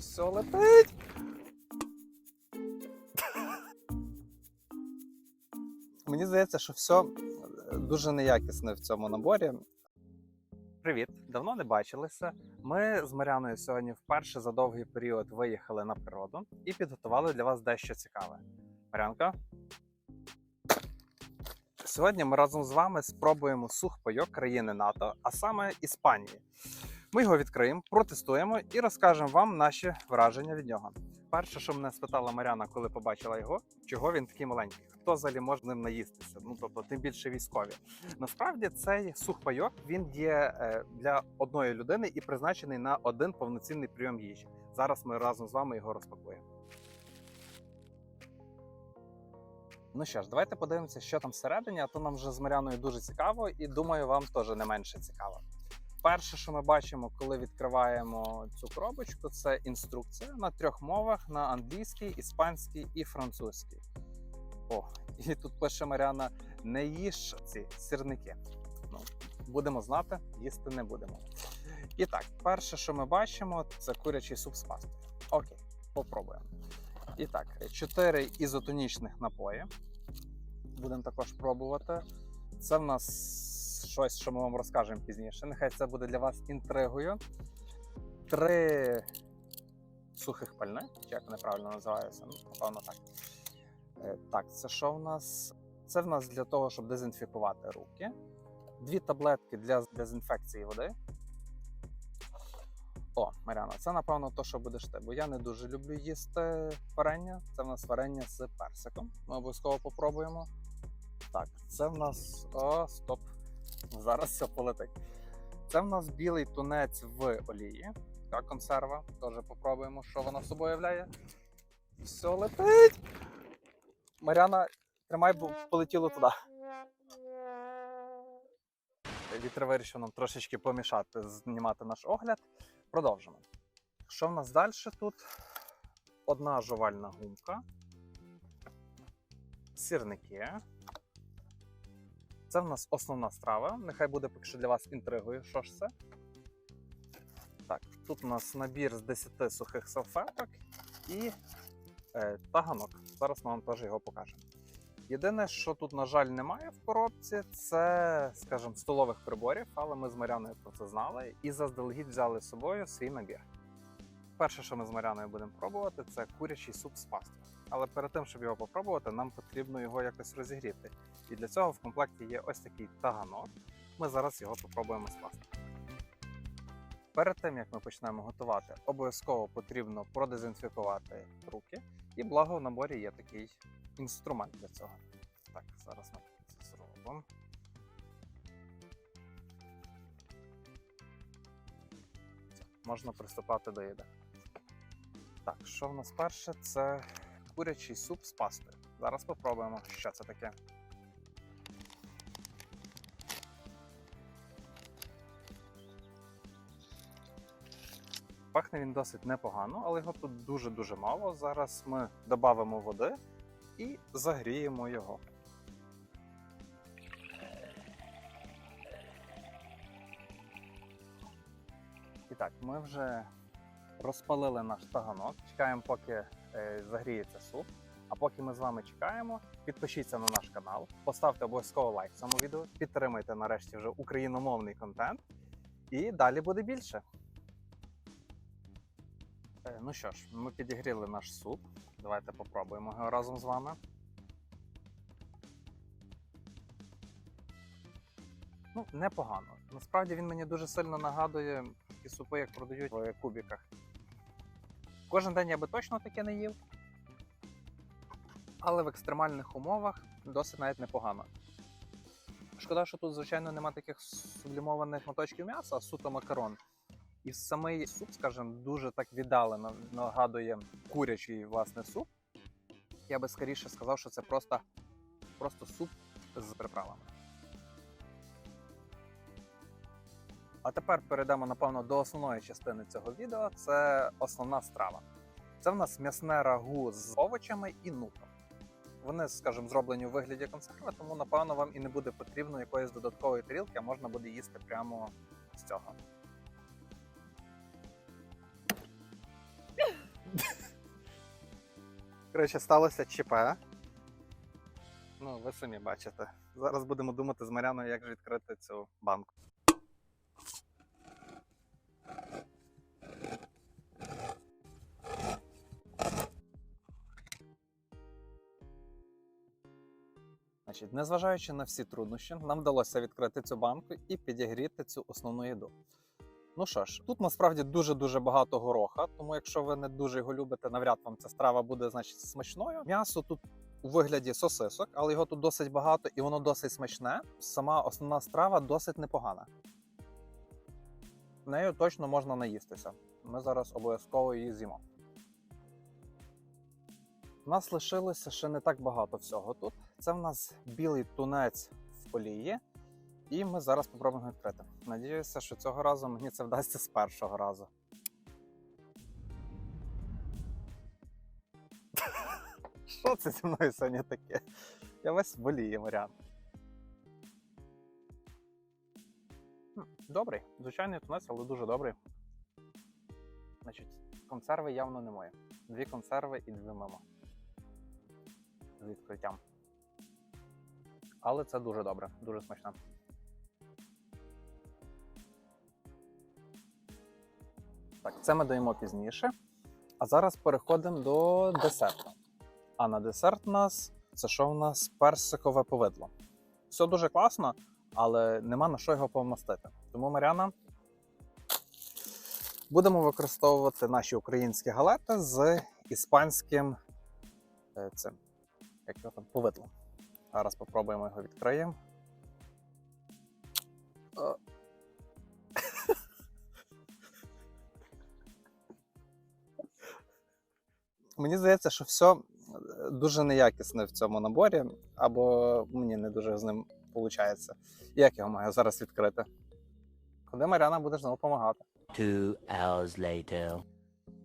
Все летить. Мені здається, що все е, дуже неякісне в цьому наборі. Привіт, давно не бачилися. Ми з Маряною сьогодні вперше за довгий період виїхали на природу і підготували для вас дещо цікаве. Марянка. Сьогодні ми разом з вами спробуємо сухпайок країни НАТО, а саме Іспанії. Ми його відкриємо, протестуємо і розкажемо вам наші враження від нього. Перше, що мене спитала Маряна, коли побачила його, чого він такий маленький, хто взагалі може ним наїстися? Ну тобто, тим більше військові. Насправді цей сухпайок він є е, для одної людини і призначений на один повноцінний прийом їжі. Зараз ми разом з вами його розпакуємо. Ну що ж, давайте подивимося, що там всередині, а то нам вже з Маряною дуже цікаво, і думаю, вам теж не менше цікаво. Перше, що ми бачимо, коли відкриваємо цю коробочку, це інструкція на трьох мовах: на англійській, іспанській і французькій. О, і тут пише Маряна: не їж ці сірники. Ну, будемо знати, їсти не будемо. І так, перше, що ми бачимо, це курячий суп з пастою. Окей, попробуємо. І так, чотири ізотонічних напої. Будемо також пробувати. Це в нас щось, що ми вам розкажемо пізніше. Нехай це буде для вас інтригою. Три сухих пальне, чи як вони правильно називаються? Ну, напевно, так. Е, Так, це що в нас? Це в нас для того, щоб дезінфікувати руки. Дві таблетки для дезінфекції води. О, Маряна, це напевно то, що будеш ти, бо я не дуже люблю їсти варення. Це в нас варення з персиком. Ми обов'язково попробуємо. Так, це в нас. О, стоп. Зараз все полетить. Це в нас білий тунець в олії. Така консерва. Теж попробуємо, що вона собою являє. Все летить. Маряна, тримай, бо полетіло туди. Вітер вирішив нам трошечки помішати, знімати наш огляд. Продовжимо. Що в нас далі тут? Одна жувальна гумка, сірники. Це в нас основна страва. Нехай буде поки що для вас інтригою. Що ж це? Так, тут у нас набір з 10 сухих салфеток і е, таганок. Зараз ми вам теж його покажемо. Єдине, що тут, на жаль, немає в коробці, це, скажімо, столових приборів, але ми з Маряною про це знали і заздалегідь взяли з собою свій набір. Перше, що ми з Маряною будемо пробувати, це курячий суп з пастою. Але перед тим, щоб його попробувати, нам потрібно його якось розігріти. І для цього в комплекті є ось такий таганок. Ми зараз його попробуємо скласти. Перед тим, як ми почнемо готувати, обов'язково потрібно продезінфікувати руки. І благо в наборі є такий інструмент для цього. Так, зараз ми це зробимо. Можна приступати до їди. Так, що в нас перше? Це курячий суп з пастою. Зараз попробуємо, що це таке. Пахне він досить непогано, але його тут дуже-дуже мало. Зараз ми додамо води і загріємо його. І так, ми вже розпалили наш таганок. Чекаємо, поки е, загріється суп. А поки ми з вами чекаємо, підпишіться на наш канал, поставте обов'язково лайк цьому відео, підтримайте нарешті вже україномовний контент. І далі буде більше. Е, Ну що ж, ми підігріли наш суп. Давайте попробуємо його разом з вами. Ну, непогано. Насправді він мені дуже сильно нагадує ті супи, як продають в кубіках. Кожен день я би точно таке не їв. Але в екстремальних умовах досить навіть непогано. Шкода, що тут, звичайно, нема таких сублімованих моточків м'яса, а суто макарон. І самий суп, скажімо, дуже так віддалено нагадує курячий власне суп. Я би скоріше сказав, що це просто, просто суп з приправами. А тепер перейдемо, напевно, до основної частини цього відео. Це основна страва. Це в нас м'ясне рагу з овочами і нутом. Вони, скажімо, зроблені у вигляді консерви, тому, напевно, вам і не буде потрібно якоїсь додаткової тарілки, а можна буде їсти прямо з цього. Коротше, сталося ЧП. Ну, ви самі бачите. Зараз будемо думати з Маряною, як же відкрити цю банку. Значить, незважаючи на всі труднощі, нам вдалося відкрити цю банку і підігріти цю основну їду. Ну що ж, тут насправді дуже-дуже багато гороха, тому якщо ви не дуже його любите, навряд вам ця страва буде значить смачною. М'ясо тут у вигляді сосисок, але його тут досить багато і воно досить смачне. Сама основна страва досить непогана. Нею точно можна наїстися. Ми зараз обов'язково її з'їмо. У нас лишилося ще не так багато всього тут. Це в нас білий тунець в олії. І ми зараз спробуємо відкрити. Надіюся, що цього разу мені це вдасться з першого разу. Що це зі мною сьогодні таке? Я весь волію, Маріан. М, Добрий, звичайний тунець, але дуже добрий. Значить, консерви явно не мої. Дві консерви і дві мимо. З відкриттям. Але це дуже добре, дуже смачно. Так, це ми даємо пізніше. А зараз переходимо до десерту. А на десерт у нас це що в нас персикове повидло. Все дуже класно, але нема на що його помастити. Тому, Маріана, будемо використовувати наші українські галети з іспанським е, цим, як його там, повидлом. Зараз спробуємо його відкриємо. Мені здається, що все дуже неякісне в цьому наборі, або мені не дуже з ним виходить. Як його маю зараз відкрити? Куди Маріана буде знову допомагати? Two hours later.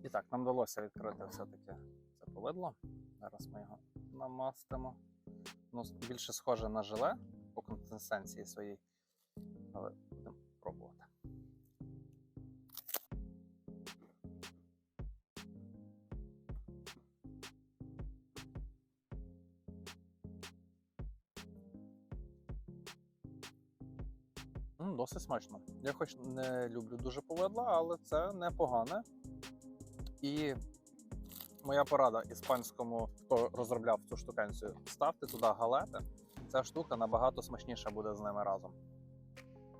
І так, нам вдалося відкрити все-таки це повидло. Зараз ми його намастимо. Ну, більше схоже на желе по консистенції своїй. Але будемо пробувати. М, Досить смачно. Я хоч не люблю дуже повидла, але це непогане. І моя порада іспанському, хто розробляв цю штукенцію, ставте туди галети. Ця штука набагато смачніша буде з ними разом.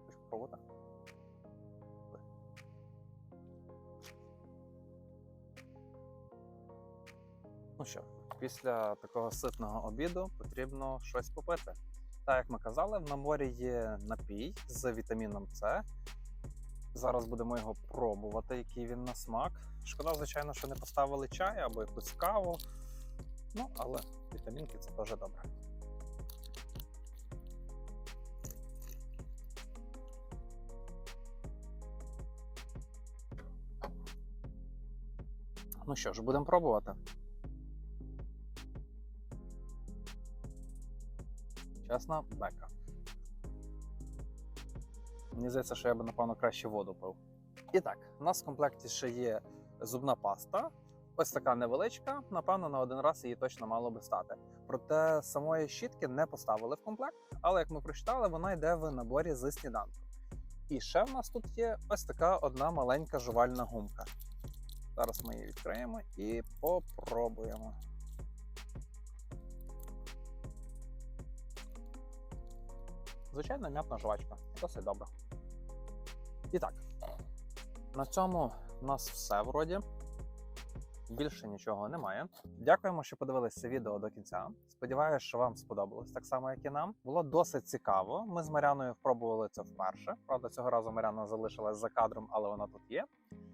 Хочеш попробувати? Ну що, після такого ситного обіду потрібно щось попити. Так як ми казали, в наборі є напій з вітаміном С. Зараз будемо його пробувати, який він на смак. Шкода, звичайно, що не поставили чай або якусь каву. Ну, але вітамінки це теж добре. Ну що ж, будемо пробувати. Чесно, бека. Мені здається, що я би, напевно, краще воду пив. І так, у нас в комплекті ще є зубна паста. Ось така невеличка, напевно, на один раз її точно мало би стати. Проте самої щітки не поставили в комплект, але як ми прочитали, вона йде в наборі з сніданку. І ще в нас тут є ось така одна маленька жувальна гумка. Зараз ми її відкриємо і попробуємо. Звичайна м'ятна жвачка. Досить добре. І так, на цьому в нас все вроді. Більше нічого немає. Дякуємо, що подивилися відео до кінця. Сподіваюся, що вам сподобалось так само, як і нам. Було досить цікаво. Ми з Маряною спробували це вперше. Правда, цього разу Маряна залишилась за кадром, але вона тут є.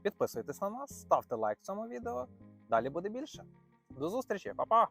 Підписуйтесь на нас, ставте лайк цьому відео. Далі буде більше. До зустрічі, Па-па!